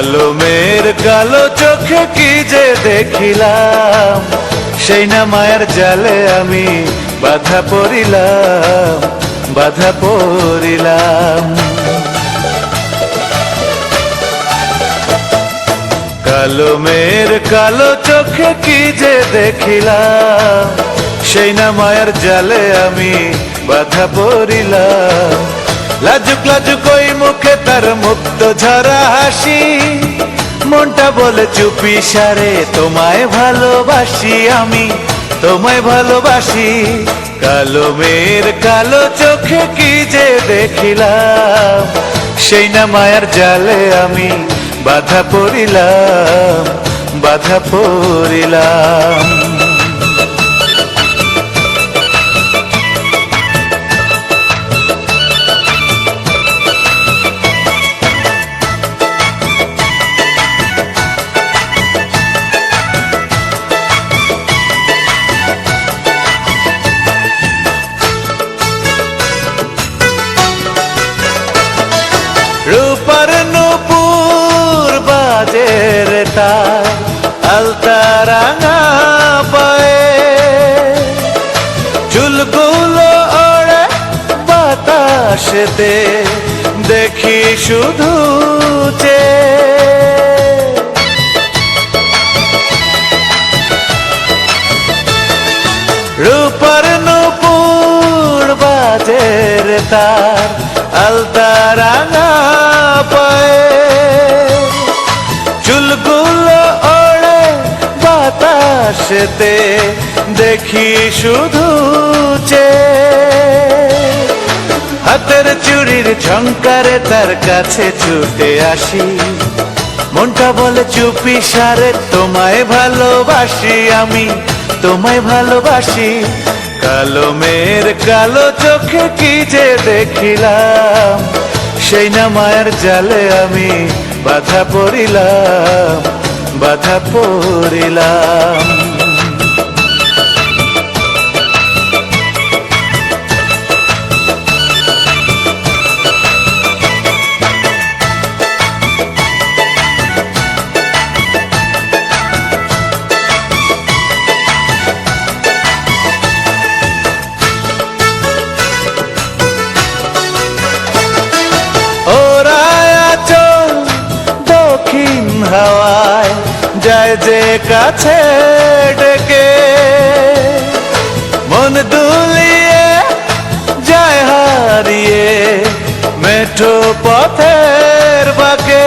কালো মেয়ের কালো চোখে কি যে দেখিলাম? সেই না মায়ের জালে আমি বাধা পড়িলাম বাধা পড়িলাম। কালো মেয়ের কালো চোখে কি যে দেখিলাম? সেই না মায়ের জালে আমি বাধা পড়িলাম। লাজুক লাজুক ওই মুখে তার মুক্ত ঝরা হাসি। মনটা বলে, চুপি সারে, তোমায় ভালোবাসি আমি, তোমায় ভালোবাসি। কালো মেয়ের কালো চোখে কি যে দেখিলাম, সেই না মায়ের জালে আমি বাধা পড়িলাম বাধা পড়িলাম। বাজের তার আলতারাঙা পায়ে। চুলগুলো ওড়ে বাতাসেতে, দেখি শুধু চে। রূপার নুপুর বাজের তার আলতারাঙা বাতাসেতে দেখি শুধু চে হাতের চুরির ঝঙ্কারে তার কাছে ছুটে আসি। মনটা বলে, চুপি সারে, তোমায় ভালোবাসি আমি, তোমায় ভালোবাসি। কালো মেয়ের কালো চোখে কি যে দেখিলাম, সেই না মায়ের জালে আমি বাধা পড়িলাম। বাধা পড়িলাম। কাছে ডেকে মন দুলিয়ে যায় হারিয়ে মেঠো পথের বাকে।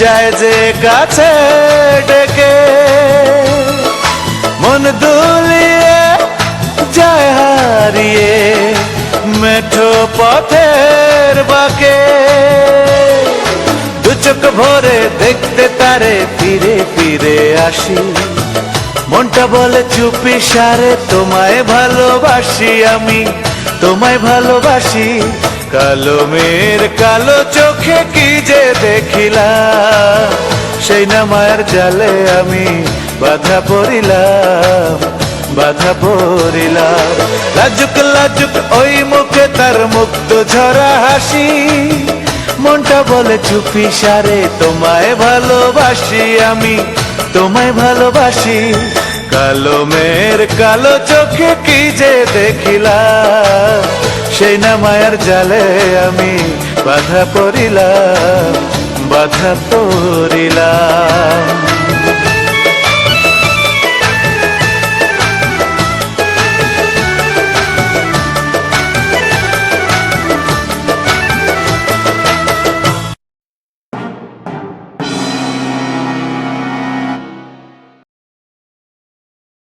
যায় যে কাছে ডেকে। মন দুলিয়ে পথের বাকে। দু চোখ ভরে দেখতে তারে ফিরে ফিরে আসি। মনটা বলে, চুপি সারে, তোমায় ভালোবাসি আমি, তোমায় ভালোবাসি। কালো মেয়ের কালো চোখে কি যে দেখিলাম, সেই না মায়ের জালে আমি বাধা পড়িলাম বাধা পড়িলাম। লাজুক লাজুক ওই ঝরা হাসি, মনটা বলে চুপি সারে, তোমায় ভালোবাসি আমি, তোমায় ভালোবাসি। কালো মেয়ের কালো চোখে কি যে দেখিলা সেই না মায়ার জালে আমি বাধা পড়িলাম বাধা পড়িলাম।